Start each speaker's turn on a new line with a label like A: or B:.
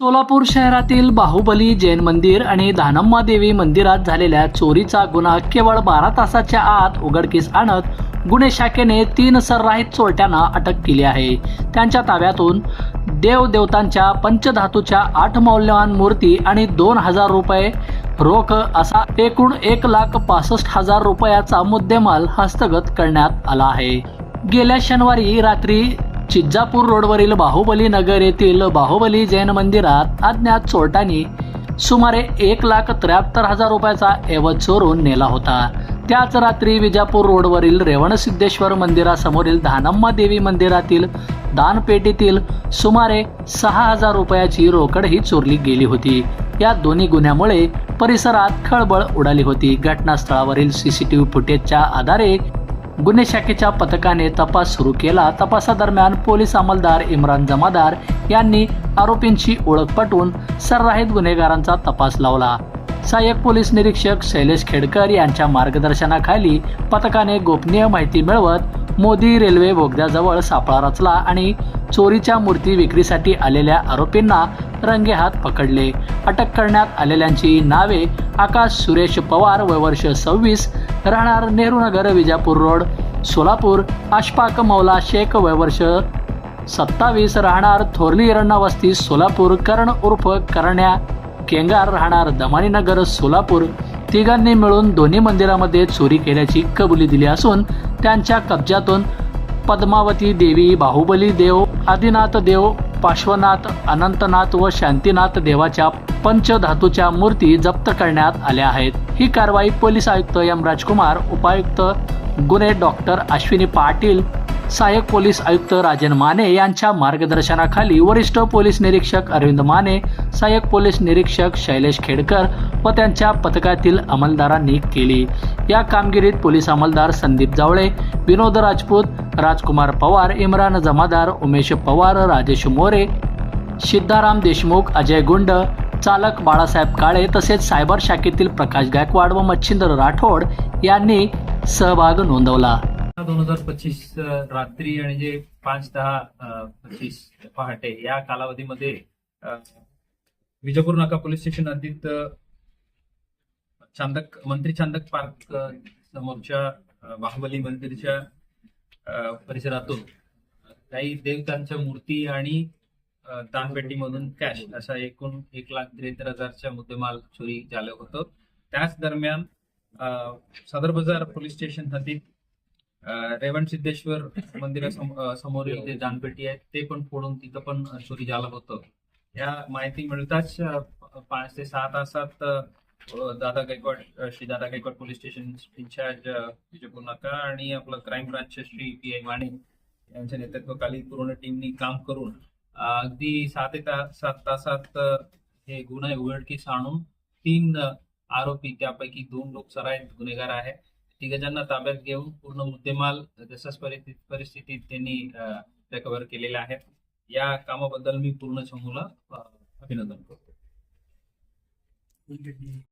A: सोलापूर शहरातील बाहुबली जैन मंदिर आणि धानम्मा देवी मंदिरात झालेल्या चोरीचा गुन्हा केवळ बारा तासाच्या आत उघडकीस आणत गुन्हे शाखेने तीन सर्राहित चोरट्यांना अटक केली आहे. त्यांच्या ताब्यातून देवदेवतांच्या पंचधातूच्या आठ मौल्यवान मूर्ती आणि दोन हजार रुपये रोख असा एकूण एक लाख पासष्ट हजार रुपयाचा मुद्देमाल हस्तगत करण्यात आला आहे. गेल्या शनिवारी रात्री चिज्जापूर रोडवरील बाहुबली नगर येथील बाहुबली जैन मंदिरात अज्ञात चोरट्यांनी सुमारे एक लाख त्र्याहत्तर हजार रुपयाचा ऐवज चोरून नेला होता. त्याच रात्री विजापूर रोडवरील रेवणसिद्धेश्वर मंदिरासमोरील धानम्मा देवी मंदिरातील दानपेटीतील सुमारे सहा हजार रुपयाची रोकडही चोरली गेली होती. या दोन्ही गुन्ह्यामुळे परिसरात खळबळ उडाली होती. घटनास्थळावरील सीसीटीव्ही फुटेजच्या आधारे गुन्हे शाखेच्या पथकाने तपास सुरू केला. तपासादरम्यान पोलीस अंमलदार इम्रान जमादार यांनी आरोपींची ओळख पटवून सर्राहित गुन्हेगारांचा तपास लावला. सहाय्यक पोलीस निरीक्षक शैलेश खेडकर यांच्या मार्गदर्शनाखाली पथकाने गोपनीय माहिती मिळवत मोदी रेल्वे बोगद्याजवळ सापळा रचला आणि चोरीच्या मूर्ती विक्रीसाठी आलेल्या आरोपींना रंगेहात पकडले. अटक करण्यात आलेल्यांची नावे आकाश सुरेश पवार वय वर्ष सव्वीस राहणार नेहरू नगर विजापूर रोड सोलापूर अशपाक मौला शेख वयवर्ष सत्तावीस राहणार थोरली एरण्णा वस्ती सोलापूर कर्ण उर्फ करण्या. केंगार राहणार दमानी नगर सोलापूर. तिघांनी मिळून दोन्ही मंदिरामध्ये चोरी केल्याची कबुली दिली असून त्यांच्या कब्जातून पद्मावती देवी बाहुबली देव आदिनाथ देव पार्श्वनाथ अनंतनाथ व शांतीनाथ देवाच्या पंचधातूच्या मूर्ती जप्त करण्यात आल्या आहेत. ही कारवाई पोलीस आयुक्त एम. राजकुमार उपायुक्त गुन्हे डॉक्टर अश्विनी पाटील सहाय्यक पोलीस आयुक्त राजन माने यांच्या मार्गदर्शनाखाली वरिष्ठ पोलीस निरीक्षक अरविंद माने सहाय्यक पोलीस निरीक्षक शैलेश खेडकर व त्यांच्या पथकातील अंमलदारांनी केली. या कामगिरीत पोलीस अंमलदार संदीप जावळे विनोद राजपूत राजकुमार पवार इम्रान जमादार उमेश पवार राजेश मोरे सिद्धाराम देशमुख अजय गुंड चालक बाळासाहेब काळे तसेच सायबर शाखेतील प्रकाश गायकवाड व मच्छिंद्र राठोड यांनी सहभाग नोंदवला.
B: दोन हजार पच्चीस रात्री आणि जे पाच दहा पच्चीस पहाटे या कालावधीमध्ये विजापूर नाका पोलीस स्टेशन हद्दीत चांदक मंत्री चांदक पार्क समोरच्या बाहुबली मंदिरच्या परिसरातून काही देवतांच्या मूर्ती आणि दानपेटीमधून कॅश असा एकूण एक लाख त्रेहत्तर हजारच्या मुद्देमाल चोरी झालं होतं. त्याच दरम्यान सदर बाजार पोलीस स्टेशन हद्दीत रेवण सिद्धेश्वर मंदिरासमोरील जे दानपेटी आहे ते पण फोडून तिथं पण चोरी झालं होतं. या माहिती मिळताच पाच ते सहा तासात Dada Gaikwad Shri Dada Gaikwad police station incharge Vijaypur नाका आणि आपलं crime branch Shri P I Mane यांच्या नेतृत्वाखाली पूर्ण टीमनी काम करून अगदी सात ते सात तासात हे गुन्हे उघडकीस आणून तीन आरोपी त्यापैकी दोन लोक सराईत गुन्हेगार आहे तिघांना ताब्यात घेऊन पूर्ण मुद्देमाल जशाच परिस्थितीत परिस्थितीत त्यांनी रिकव्हर केलेला आहेत. या कामाबद्दल मी पूर्ण चमूला अभिनंदन करतो.